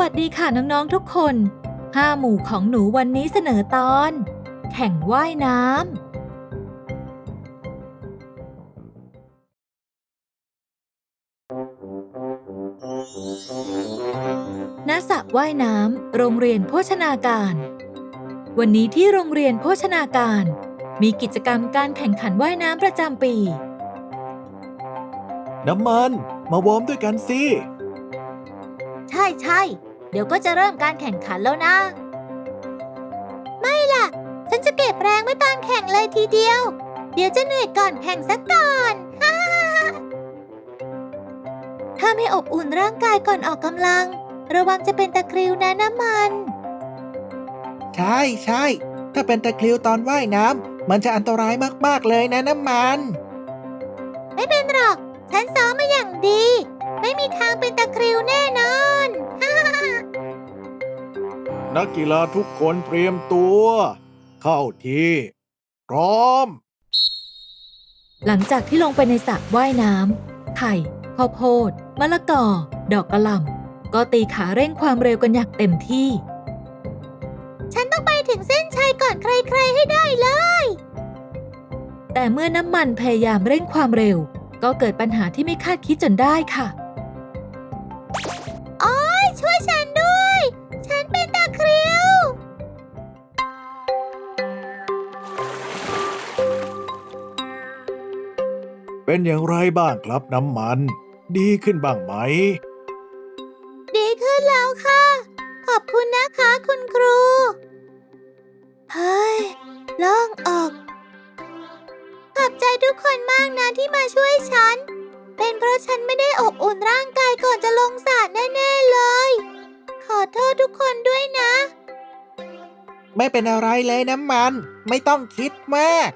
วัสดีค่ะน้องๆทุกคนห้าหมู่ของหนูวันนี้เสนอตอน แข่งว่ายน้ำณสระว่ายน้ำโรงเรียนโภชนาการ วันนี้ที่โรงเรียนโภชนาการ มีกิจกรรมการแข่งขันว่ายน้ำประจำปี น้ำมัน มาวอร์มด้วยกันสิ ช่ใช่เดี๋ยวก็จะเริ่มการแข่งขันแล้วนะ ไม่ล่ะ ฉันจะเก็บแรงไว้ตอนแข่งเลยทีเดียว เดี๋ยวจะเหนื่อยก่อนแข่งสักก่อนถ้าไม่อบอุ่นร่างกายก่อนออกกำลัง ระวังจะเป็นตะคริวนะน้ำมัน ใช่ใช่ถ้าเป็นตะคริวตอนว่ายน้ำมันจะอันตรายมากๆเลยนะน้ำมัน ไม่เป็นหรอก ฉันซ้อมมาอย่างดี ไม่มีทางเป็น นักกีฬาทุกคนเตรียมตัว เข้าที่พร้อม หลังจากที่ลงไปในสระว่ายน้ำไข่ข้าวโพดมะละกอ ดอกกระหล่ำก็ตีขาเร่งความเร็วกันอย่างเต็มที่ ฉันต้องไปถึงเส้นชัยก่อนใครๆให้ได้เลย แต่เมื่อน้ำมันพยายามเร่งความเร็ว ก็เกิดปัญหาที่ไม่คาดคิดจนได้ค่ะ เป็นอย่างไรบ้างครับน้ำมัน ดีขึ้นบ้างไหม ดีขึ้นแล้วค่ะ ขอบคุณนะคะคุณครู เฮ้ยโล่องออก ขอบใจทุกคนมากนะที่มาช่วยฉัน เป็นเพราะฉันไม่ได้อบอุ่นร่างกายก่อนจะลงสระแน่ๆเลย ขอโทษทุกคนด้วยนะ ไม่เป็นอะไรเลยน้ำมัน ไม่ต้องคิดมาก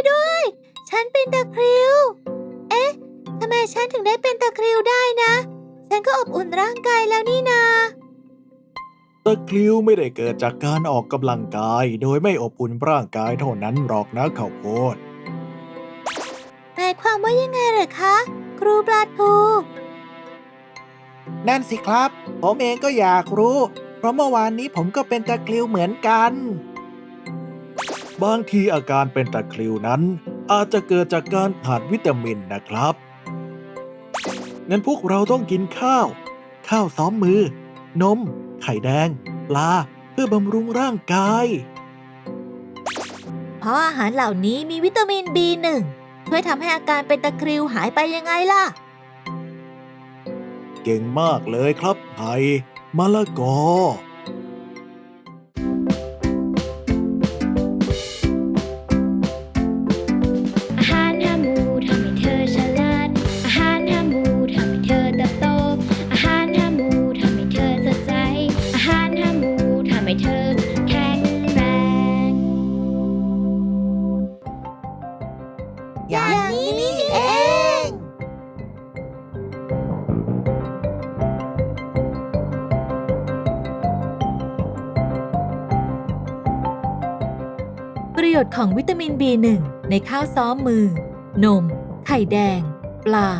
วยด้วย ฉันเป็นตะคริว เอ๊ะทำไมฉันถึงได้เป็นตะคริวได้นะ ฉันก็อบอุ่นร่างกายแล้วนี่นา ตะคริวไม่ได้เกิดจากการออกกำลังกาย โดยไม่อบอุ่นร่างกายเท่านั้นหรอกนะข้าวโพดหมายความว่ายังไงเหรอคะ ครูปลาทูนั่นสิครับ ผมเองก็อยากรู้ เพราะเมื่อวานนี้ผมก็เป็นตะคริวเหมือนกัน บางทีอาการเป็นตะคริวนั้น อาจจะเกิดจากการขาดวิตามินนะครับงั้นพวกเราต้องกินข้าว ข้าวซ้อมมือ นม ไข่แดง ปลา เพื่อบำรุงร่างกาย เพราะอาหารเหล่านี้มีวิตามิน B1 ช่วยทำให้อาการเป็นตะคริวหายไปยังไงล่ะ เก่งมากเลยครับไผ่มะละกอ อย่างนี้นี่เองประโยชน์ของวิตามิน B1 ในข้าวซ้อมมือ นม ไข่แดง ปลา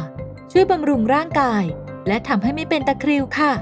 ช่วยบำรุงร่างกาย และทำให้ไม่เป็นตะคริวค่ะ